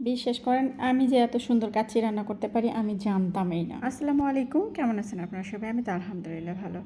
বিশ্বাস করেন, আমি যে এত সুন্দর কাচ্চি রান্না করতে পারি, আমি জানতামই না। আসসালামু আলাইকুম, কেমন আছেন আপনারা সবাই? আমি তো আলহামদুলিল্লাহ ভালো।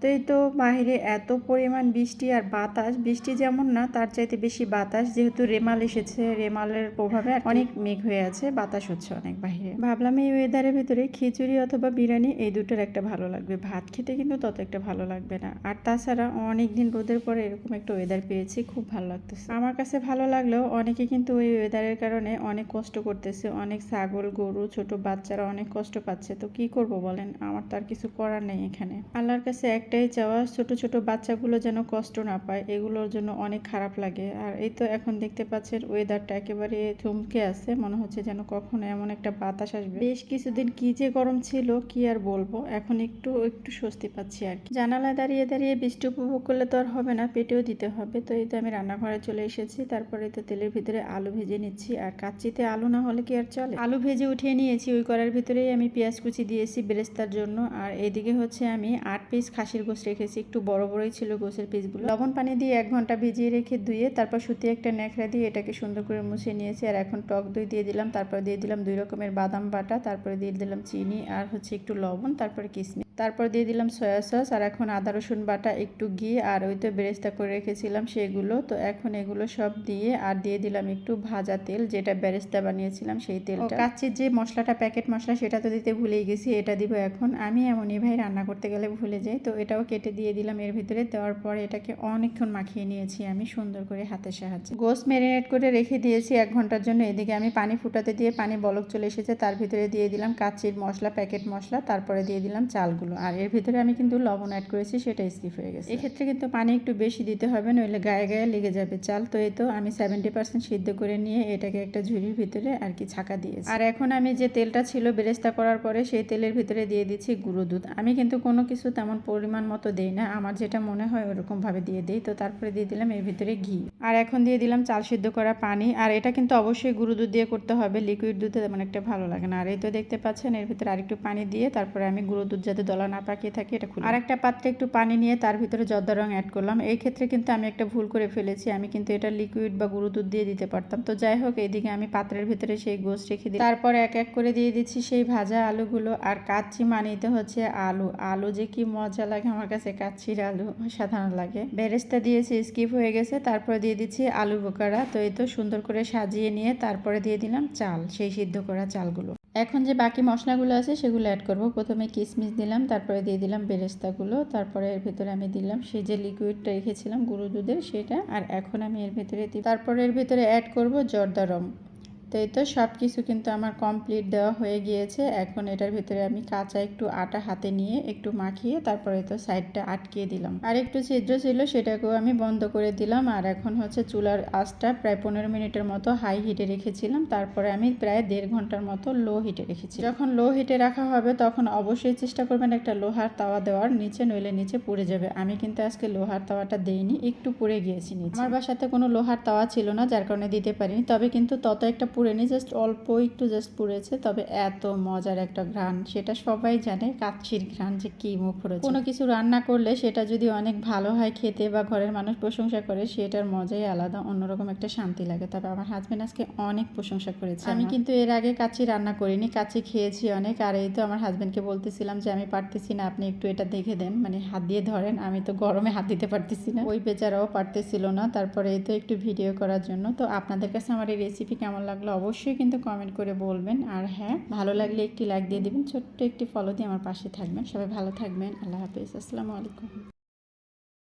তো এই তো বাইরে এত পরিমাণ বৃষ্টি আর বাতাস, বৃষ্টি যেমন না, তার চাইতে বেশি বাতাস। যেহেতু রেমাল এসেছে, রেমালের প্রভাবে অনেক মেঘ হয়ে আছে, বাতাস হচ্ছে অনেক বাইরে ভাবলাম এই ওয়েদারের ভিতরে খিচুড়ি অথবা বিরিয়ানি, এই দুটোর একটা ভালো লাগবে। ভাত খেতে কিন্তু তত একটা ভালো লাগবে না। আর তাছাড়া অনেক দিন রোদের পরে এরকম একটা ওয়েদার পেয়েছি, খুব ভালো লাগতেছে। আমার কাছে ভালো লাগলেও অনেকে কিন্তু ওই ওয়েদারের কারণে অনেক কষ্ট করতেছে। অনেক ছাগল, গরু, ছোট বাচ্চারা অনেক কষ্ট পাচ্ছে। তো কি করব বলেন? আমার তো আর কিছু করার নেই এখানে। আল্লাহর কাছে একটাই চাওয়া, ছোট ছোট বাচ্চাগুলো যেন কষ্ট না পায়, এগুলোর জন্য অনেক খারাপ লাগে। আর এই তো এখন দেখতে পাচ্ছেন ওয়েদারটা একেবারে থমকে আছে, মনে হচ্ছে যেন কখনো এমন একটা বাতাস আসবে। বেশ কিছুদিন কি যে গরম ছিল, কি আর বলব? এখন একটু একটু স্বস্তি পাচ্ছি আর কি। জানালায় দাঁড়িয়ে দাঁড়িয়ে বৃষ্টি উপভোগ করলে তো আর হবে না, পেটেও দিতে হবে। তো এই তো আমি রান্নাঘরে চলে এসেছি, তারপরে তো তেলের ভিতরে আলু ভেজে নিচ্ছি। আর কাচ্চিতে আলু না হলে কি আর চলে? আলু ভেজে উঠিয়ে নিয়েছি, ওই করার ভিতরেই আমি পেঁয়াজ কুচি দিয়েছি বেরেস্তার জন্য। আর এদিকে হচ্ছে আমি আট পিস খাসির গোস রেখেছি, একটু বড় বড়ই ছিল গোসের পিসগুলো। লবণ পানি দিয়ে এক ঘণ্টা ভিজিয়ে রেখে ধুয়ে তারপর সুতি একটা ন্যাকড়া দিয়ে এটাকে সুন্দর করে মুছে নিয়েছি। আর এখন টক দই দিয়ে দিলাম, তারপর দিয়ে দিলাম দুই রকমের বাদাম বাটা, তারপরে দিয়ে দিলাম চিনি আর হচ্ছে একটু লবণ, তারপরে কিশমিশ তারপর দিয়ে দিলাম সয়া সস আর এখন আদা রসুন বাটা একটু ঘি আর ওই তো বেরেস্তা করে রেখেছিলাম সেগুলো। তো এখন এগুলো সব দিয়ে আর দিয়ে দিলাম একটু ভাজা তেল যেটা বেরেস্তা বানিয়েছিলাম সেই তেলটা। কাচ্চির যে মশলাটা প্যাকেট মশলা সেটা তো দিতে ভুলেই গেছি এটা দিব এখন। আমি এমনই ভাই রান্না করতে গেলে ভুলে যাই তো এটাও কেটে দিয়ে দিলাম এর ভিতরে। দেওয়ার পর এটাকে অনেকক্ষণ মাখিয়ে নিয়েছি আমি সুন্দর করে হাতের সাহায্যে। গোস ম্যারিনেট করে রেখে দিয়েছি এক ঘণ্টার জন্য। এদিকে আমি পানি ফুটাতে দিয়ে পানি বলক চলে এসেছে তার ভিতরে দিয়ে দিলাম কাচ্চির মশলা প্যাকেট মশলা তারপরে দিয়ে দিলাম চালগুলো। আর এর ভিতরে আমি কিন্তু লবণ অ্যাড করেছি সেটা স্কিপ হয়ে গেছে। এক্ষেত্রে কিন্তু পানি একটু বেশি দিতে হবে নইলে গায়ে গায়ে লেগে যাবে। চাল তো এই তো আমি সেভেন্টি পার্সেন্ট সিদ্ধ করে নিয়ে এটাকে একটা ঝুড়ির ভিতরে আর কি ছাকা দিয়েছি। আর এখন আমি যে তেলটা ছিল বেরেস্তা করার পরে সেই তেলের ভিতরে দিয়ে দিচ্ছি গুঁড়ো দুধ। আমি কিন্তু কোনো কিছু তেমন পরিমাণ মতো দেই না আমার যেটা মনে হয় ওরকমভাবে দিয়ে দিই। তো তারপরে দিয়ে দিলাম এর ভিতরে ঘি। আর এখন দিয়ে দিলাম চাল সিদ্ধ করা পানি। আর এটা কিন্তু অবশ্যই গুঁড়ো দুধ দিয়ে করতে হবে লিকুইড দুধে তেমন একটা ভালো লাগে না। আর এই তো দেখতে পাচ্ছেন এর ভিতরে আরেকটু পানি দিয়ে তারপরে আমি গুঁড়ো দুধ যাতে দলা না পাকিয়ে থাকে, এটা খুলে। আর একটা পাত্রে একটু পানি নিয়ে তার ভিতরে জর্দা রং অ্যাড করলাম। এই ক্ষেত্রে কিন্তু আমি একটা ভুল করে ফেলেছি, আমি কিন্তু এটা লিকুইড বা গুঁড়ো দুধ দিয়ে দিতে পারতাম। তো যাই হোক, এইদিকে আমি পাত্রের ভিতরে সেই গোস রেখে দিই তারপর এক এক করে দিয়ে দিচ্ছি সেই ভাজা আলুগুলো। আর কাচ্চি মানিতে হচ্ছে আলু। আলু যে কি মজা লাগে, আমার কাছে কাচ্চির আলু সাধারণ লাগে। বেরেস্তা দিয়েছি স্কিপ হয়ে গেছে। তারপরে দিয়ে দিচ্ছি আলু বোকারা তো এই তো সুন্দর করে সাজিয়ে নিয়ে তারপরে দিয়ে দিলাম চাল, সেই সিদ্ধ করা চালগুলো। এখন যে বাকি মশলাগুলো আছে সেগুলো অ্যাড করব। প্রথমে কিশমিশ দিলাম, তারপরে দিয়ে দিলাম বেরেস্তাগুলো, তারপরে এর ভেতরে আমি দিলাম সেই যে লিকুইডটা রেখেছিলাম গুঁড়ো দুধের, সেটা, আর এখন আমি এর ভেতরে দিই তারপরে এর ভেতরে অ্যাড করব জর্দা রং। তো এই তো সব কিছু কিন্তু আমার কমপ্লিট দেওয়া হয়ে গিয়েছে। এখন এটার ভিতরে আমি কাঁচা একটু আটা হাতে নিয়ে একটু মাখিয়ে তারপরে তো সাইডটা আটকিয়ে দিলাম। আর একটু ছিদ্র ছিল সেটাকেও আমি বন্ধ করে দিলাম। আর এখন হচ্ছে চুলার আঁচটা প্রায় পনেরো মিনিটের মতো হাই হিটে রেখেছিলাম। তারপরে আমি প্রায় দেড় ঘণ্টার মতো লো হিটে রেখেছি। যখন লো হিটে রাখা হবে তখন অবশ্যই চেষ্টা করবেন একটা লোহার তাওয়া দেওয়ার। নিচে নইলে নিচে পুড়ে যাবে। আমি কিন্তু আজকে লোহার তাওয়াটা দেইনি, একটু পুড়ে গিয়েছি নিচে। আমার বাসাতে কোনো লোহার তাওয়া ছিল না, যার কারণে দিতে পারিনি। তবে কিন্তু তত একটা পুড়েনি জাস্ট অল্প একটু জাস্ট পুড়েছে তবে এত মজার একটা ঘ্রাণ। সেটা সবাই জানে কাচ্ছির ঘ্রাণ যে কী মুখরোচক কোনো কিছু রান্না করলে সেটা যদি অনেক ভালো হয় খেতে বা ঘরের মানুষ প্রশংসা করে সেটার মজাই আলাদা অন্যরকম একটা শান্তি লাগে। তবে আমার হাজব্যান্ড আজকে অনেক প্রশংসা করেছে আমি কিন্তু এর আগে কাচ্চি রান্না করিনি কাচ্চি খেয়েছি অনেক আর এই তো আমার হাজব্যান্ডকে বলতেছিলাম যে আমি পারতেছি না আপনি একটু এটা দেখে দেন। মানে হাত দিয়ে ধরেন আমি তো গরমে হাত দিতে পারতেছি না। ওই বেচারাও পারতেছিল না তারপরে এই তো একটু ভিডিও করার জন্য। তো আপনাদের কাছে আমার এই রেসিপি কেমন লাগল অবশ্যই কিন্তু কমেন্ট করে বলবেন। আর হ্যাঁ ভালো লাগলে একটি লাইক দিয়ে দেবেন। ছোট্ট একটি ফলো দিয়ে আমার পাশে থাকবেন। সবাই ভালো থাকবেন। আল্লাহ হাফিজ। আসসালামু আলাইকুম।